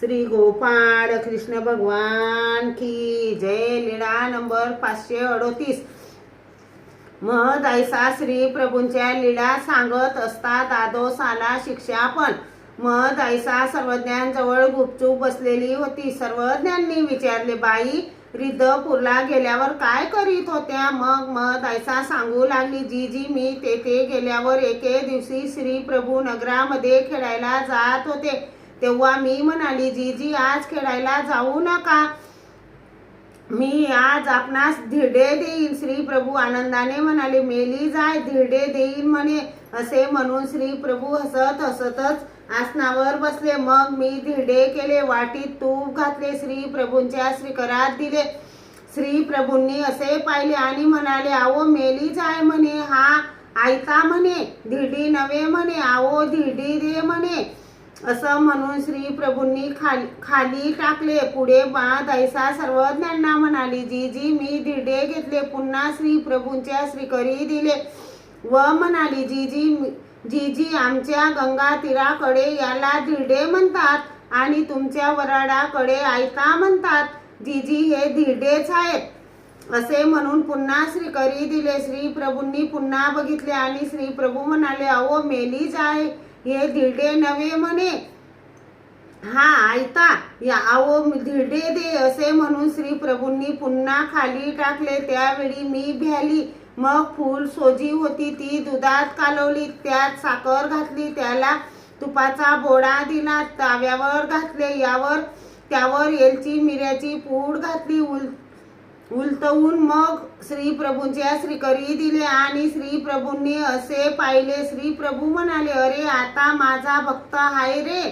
श्री गोपाळ कृष्ण भगवान की जय लीळा नंबर पाचशे अडोतीस. महदायसा श्री प्रभूंच्या लीळा सांगत असता दादोस आला शिक्षा पण. महदायसा सर्वज्ञांजवळ गुपचूप बसलेली होती. सर्वज्ञांनी विचारले बाई रिद्धपूरला गेल्यावर काय करीत होत्या? मग महदायसा सांगू लागली जी जी मी तेथे गेल्यावर एके दिवशी श्री प्रभू नगरामध्ये खेळायला जात होते. तेव्हा मी म्हणाली जी जी आज खेळायला जाऊ नका. मी आज आपणास धिडे देईन. श्री प्रभू आनंदाने म्हणाले मेली जाय धिडे देईन म्हणे. असे म्हणून श्री प्रभू हसत हसतच आसनावर बसले. मग मी धिडे केले वाटीत तूप घातले श्री प्रभूंच्या श्रीकरात दिले. श्री प्रभूंनी असे पाहिले आणि म्हणाले आवो मेली जाय म्हणे. हा आयता म्हणे. धिडी नव्हे म्हणे. आवो धिडी दे म्हणे. असं म्हणून श्री प्रभूंनी खाली खाली टाकले पुढे बा दैसा सर्वज्ञांना म्हणाली जी जी मी धिडे घेतले पुन्हा श्री प्रभूंच्या श्रीकरी दिले. व म्हणाली जी जी मी- जी जी आमच्या गंगा तीराकडे याला धिडे म्हणतात आणि तुमच्या वराडाकडे आयता म्हणतात. जी जी हे धिडेच आहेत. असे म्हणून पुन्हा श्रीकरी दिले. श्री प्रभूंनी पुन्हा बघितले आणि श्री प्रभू म्हणाले अहो मेलीच आहे हे धिरडे नव्हे म्हणे. हा आयता या आवो धिडे दे असे म्हणून श्री प्रभूंनी पुन्हा खाली टाकले. त्यावेळी मी भ्याली. मग फूल सोजी होती ती दुधात कालवली. त्यात साखर घातली. त्याला तुपाचा बोडा दिला. ताव्यावर घातले. यावर त्यावर एलची मिऱ्याची पूड घातली. उल उलटवून मग श्री प्रभूंच्या श्रीकरी दिले आणि श्री प्रभूंनी असे पाहिले श्री प्रभू म्हणाले अरे आता माझा भक्त हाय रे.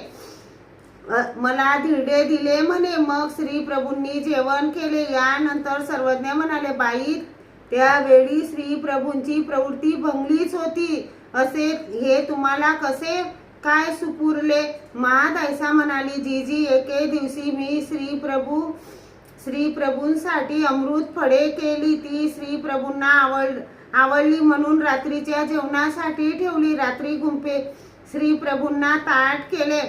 मला धिरडे दिले म्हणे. मग श्री प्रभूंनी जेवण केले. यानंतर सर्वज्ञ म्हणाले बाई त्यावेळी श्री प्रभूंची प्रवृत्ती भंगलीच होती. असे हे तुम्हाला कसे काय सुपुरले? महादायसा म्हणाली जी जी एके दिवशी मी श्री प्रभू श्री प्रभूंसाठी अमृत फळे केली ती. श्री प्रभूंना आवड आवडली म्हणून रात्रीच्या जेवणासाठी ठेवली रात्री गुंफे. श्री प्रभूंना ताट केले.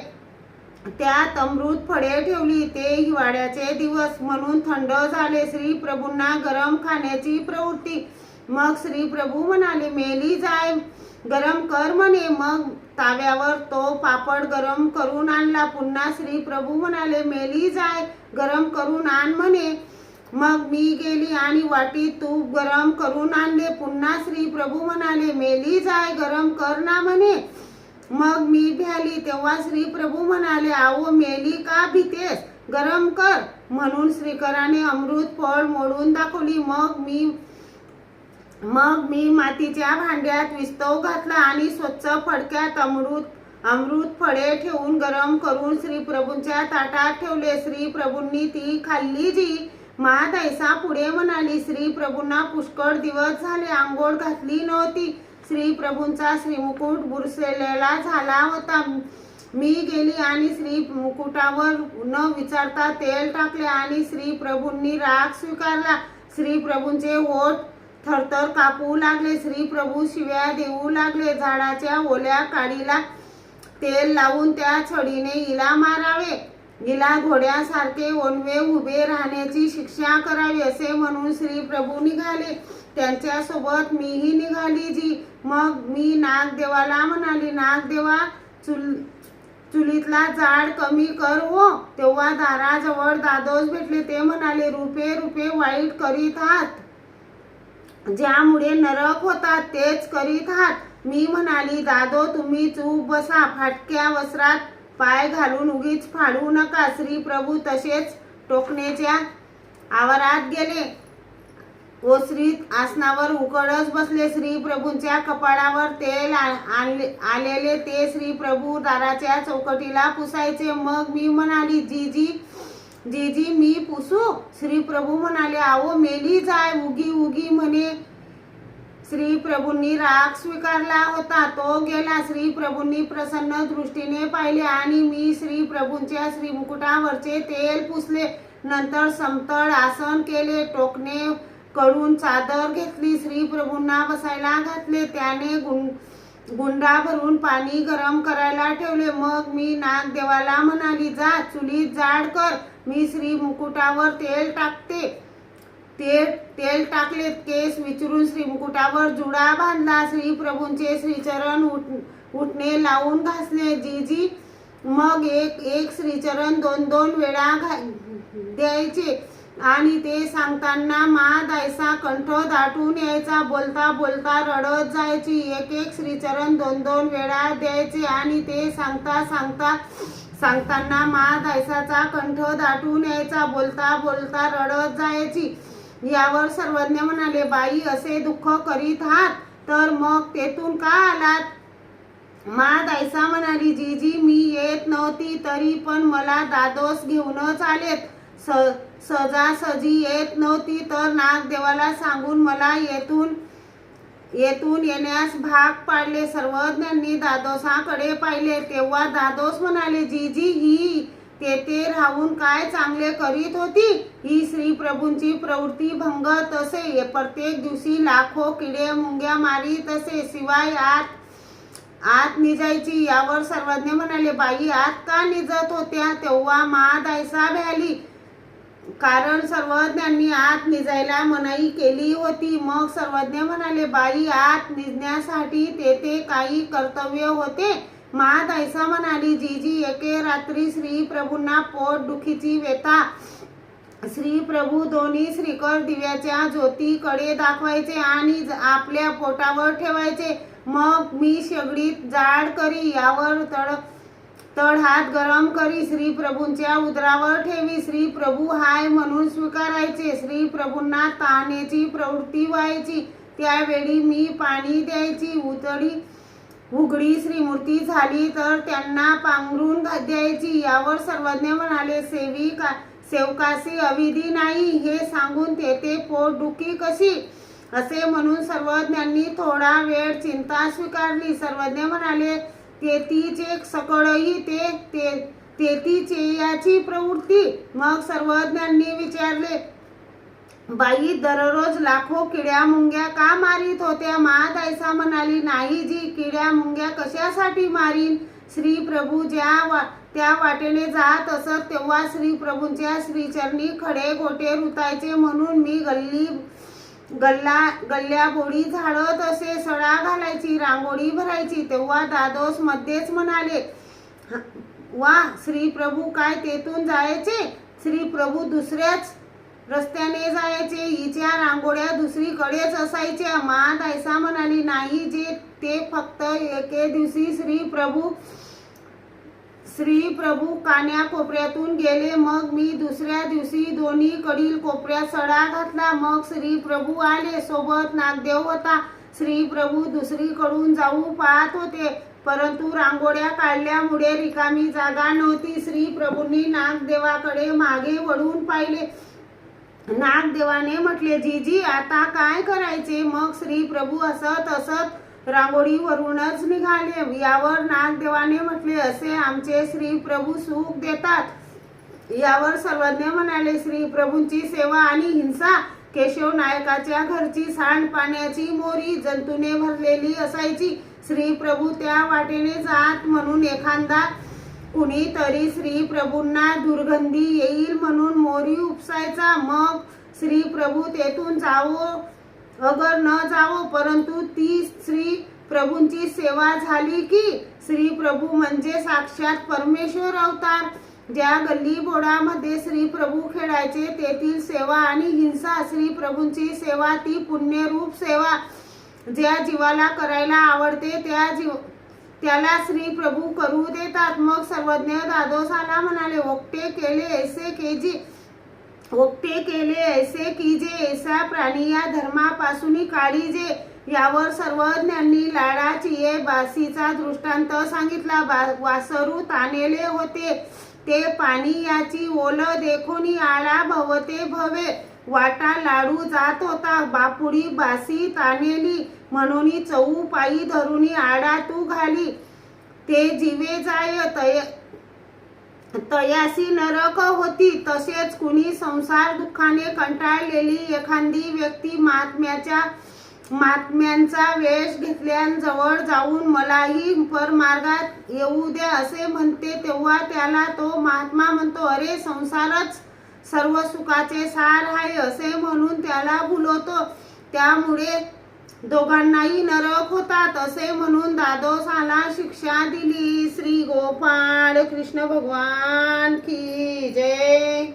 त्यात अमृत फळे ठेवली. ते हिवाळ्याचे दिवस म्हणून थंड झाले. श्री प्रभूंना गरम खाण्याची प्रवृत्ती. मग श्री प्रभू म्हणाले मेली जाय गरम कर म्हणे. मग ताव्यावर तो पापड गरम करून आणला. पुन्हा श्री प्रभू म्हणाले मेली जाय गरम करून आण म्हणे. मग मी गेली आणि वाटीत तूप गरम करून आणले. पुन्हा श्री प्रभू म्हणाले मेली जाय गरम कर ना म्हणे. मग मी भ्याली. तेव्हा श्री प्रभू म्हणाले आहो मेली का भीतेस? गरम कर. म्हणून श्रीकराने अमृत फळ मोडून दाखवली. मग मी मग मी मातीच्या भांड्यात विस्तव घातला आणि स्वच्छ फडक्यात अमृत अमृत फळे ठेवून गरम करून श्री प्रभूंच्या ताटात ठेवले. श्री प्रभूंनी ती खाल्ली जी. महादैसा पुढे म्हणाली श्री प्रभूंना पुष्कळ दिवस झाले आंघोळ घातली नव्हती. श्री प्रभूंचा श्रीमुकुट बुरसलेला झाला होता. मी गेली आणि श्री मुकुटावर न विचारता तेल टाकले आणि श्री प्रभूंनी राग स्वीकारला. श्री प्रभूंचे ओठ थरथर कापू लागले श्री प्रभू शिव्या देऊ लागले. झाडाच्या ओल्या काडीला तेल लावून त्या छडीने हिला मारावे. हिला घोड्यासारखे ओनवे उभे राहण्याची शिक्षा करावी असे म्हणून श्री प्रभू निघाले. त्यांच्यासोबत मीही निघाली जी. मग मी नागदेवाला म्हणाली नागदेवा चुल चुलीतला जाड कमी कर हो. तेव्हा दाराजवळ दादोस भेटले. ते म्हणाले रुपे रुपे वाईट करीत आहात. ज्यामुळे नरक होतात तेच करीत आहात. मी म्हणाली दादो तुम्ही चूप बसा. फाटक्या वस्त्रात पाय घालून उगीच फाडू नका. श्री प्रभू तसेच टोकण्याच्या आवारात गेले. ओसरीत आसनावर उकडच बसले. श्री प्रभूंच्या कपाळावर तेल आ- आणले- आलेले ते श्री प्रभू दाराच्या चौकटीला पुसायचे. मग मी म्हणाली जी जी जी जी मी पुसू? श्री प्रभू म्हणाले आहो मेली जाय उगी उगी म्हणे. श्री प्रभूंनी राग स्वीकारला होता. तो गेला. श्री प्रभूंनी प्रसन्न दृष्टीने पाहिले आणि मी श्री प्रभूंच्या श्री मुकुटावरचे तेल पुसले. नंतर समतळ आसन केले. टोकणे कडून चादर घेतली. श्री प्रभूंना बसायला घातले. त्याने गुं गुंडा भरून पाणी गरम करायला ठेवले. मग मी नागदेवाला म्हणाली जा चुलीत जाड कर. मी श्री मुकुटावर तेल टाकते. तेल तेल टाकले केस विचरून श्री मुकुटावर जुडा बांधला. श्री प्रभूंचे श्रीचरण उठ उठणे लावून घासले. जी जी. मग एक एक श्रीचरण दोन दोन वेळा घा द्यायचे. आणि ते सांगताना मा दायसा कंठ दाटून यायचा. बोलता बोलता रडत जायची. एक एक श्रीचरण दोन दोन वेळा द्यायचे. आणि ते सांगता सांगता सांगताना महादायसाचा कंठ दाटून यायचा बोलता बोलता रडत जायची. यावर सर्वज्ञ म्हणाले बाई असे दुःख करीत आहात तर मग तेथून का आलात? महादायसा म्हणाली म्हणाली जीजी मी येत नव्हती तरी पण मला दादोस घेऊनच आलेत. स सजासजी येत नव्हती तर नागदेवाला सांगून मला येथून येथून येण्यास भाग पाडले. सर्वज्ञांनी दादोसाकडे पाहिले तेव्हा दादोस म्हणाले जीजी ही तेथे राहून काय चांगले करीत होती? ही श्री प्रभूंची प्रवृत्ती भंगत असे प्रत्येक दिवशी लाखो किडे मुंग्या मारीत असे शिवाय आत आत निजायची यावर सर्वज्ञ म्हणाले बाई आत का निजत होत्या? तेव्हा महादायसा भ्याली. कारण सर्वज्ञांनी आत निजायला मनाई केली होती. मग सर्वज्ञ म्हणाले बाई आत निजण्यासाठी तेथे काही कर्तव्य होते. महादायसा म्हणाली जीजी एके रात्री श्री प्रभूंना पोट दुखीची व्यथा. श्री प्रभू दोन्ही श्रीकर दिव्याच्या ज्योतीकडे दाखवायचे आणि आपल्या पोटावर ठेवायचे. मग मी शेगडीत जाड करी यावर तड तळ हात गरम करी श्री प्रभूंच्या उदरावर ठेवी. श्री प्रभू हाय म्हणून स्वीकारायचे. श्री प्रभूंना ताण्याची प्रवृत्ती व्हायची. त्यावेळी मी पाणी द्यायची. उतडी उघडी श्रीमूर्ती झाली तर त्यांना पांघरून द्यायची यावर सर्वज्ञ म्हणाले सेविका सेवकाशी अविधी नाही. हे सांगून तेथे पोटदुखी कशी? असे म्हणून सर्वज्ञांनी थोडा वेळ चिंता स्वीकारली. सर्वज्ञ म्हणाले तेथीचे सकळही ते ते तेथीचे याची प्रवृत्ती. मग सर्वज्ञांनी विचारले बाई दररोज लाखो किड्या मुंग्या का मारीत होत्या? महादायसा म्हणाली नाही जी किड्या मुंग्या कशासाठी मारीन? श्री प्रभू ज्या वा त्या वाटेने जात असत तेव्हा श्री प्रभूंच्या श्रीचरणी खडे गोटे रुतायचे म्हणून मी गल्ली गल्ला गल्ल्या बोडी झाडत असे सडा घालायची रांगोळी भरायची तेव्हा दादोस मध्येच म्हणाले वा श्री प्रभू काय तेथून जायचे? श्री प्रभू दुसऱ्याच रस्त्याने जायचे हिच्या रांगोळ्या दुसरीकडेच असायच्या. महादायसा म्हणाली नाही जे ते फक्त एके दिवशी श्री प्रभू श्री प्रभू कान्या कोपऱ्यातून गेले. मग मी दुसऱ्या दिवशी दोन्ही कडील कोपऱ्यात सडा घातला. मग श्री प्रभू आले. सोबत नागदेव होता. श्री प्रभू दुसरीकडून जाऊ पाहत होते. परंतु रांगोळ्या काढल्यामुळे रिकामी जागा नव्हती. श्री प्रभूंनी नागदेवाकडे मागे वळून पाहिले. नागदेवाने म्हटले जीजी आता काय करायचे? मग श्री प्रभू असत असत रांगोळीवरूनच निघाले. यावर नागदेवाने म्हटले असे आमचे श्री प्रभू सुख देतात. यावर सर्वज्ञ म्हणाले श्री प्रभूंची सेवा आणि हिंसा केशव नायकाच्या घरची सांडपाण्याची मोरी जंतूने भरलेली असायची. श्री प्रभू त्या वाटेने जात म्हणून एखादा कुणीतरी श्री प्रभूंना दुर्गंधी येईल म्हणून मोरी उपसायचा. मग श्री प्रभू तेथून जावो अगर न जावो परंतु ती श्री प्रभूंची सेवा झाली की श्री प्रभू म्हणजे साक्षात परमेश्वर अवतार. ज्या गल्ली बोडामध्ये श्री प्रभू खेळायचे तेथील सेवा आणि हिंसा श्री प्रभूंची सेवा ती पुण्यरूप सेवा. ज्या जीवाला करायला आवडते त्या जीव त्याला श्री प्रभू करू देतात. मग सर्वज्ञ दादोसाला म्हणाले ओकटे केले ऐसे केजी ओकटे केले ऐसे कीजे ऐसा प्राणी या धर्मापासून काळीजे. यावर सर्वज्ञांनी लाडाची ये बासीचा दृष्टांत सांगितला. बा- वासरू तानेले होते. ते पाणी याची ओल देखोनी आळा भवते भवे. वाटा लाडू जात होता. बापुडी बासी तानेली म्हणून चऊ पायी धरून आडा तू घाली. ते जीवे जाय तय तयासी नरक होती. तसेच कुणी संसार दुःखाने कंटाळलेली एखादी व्यक्ती महात्म्याच्या महात्म्यांचा वेश घेतल्याजवळ जाऊन मलाही परमार्गात येऊ दे असे म्हणते तेव्हा त्याला तो महात्मा म्हणतो अरे संसारच सर्व सुखाचे सार आहे असे म्हणून त्याला भुलवतो. त्यामुळे दोघांनाही नरक होतात असे म्हणून दादोसाला शिक्षा दिली. श्री गोपाळ कृष्ण भगवान की जय.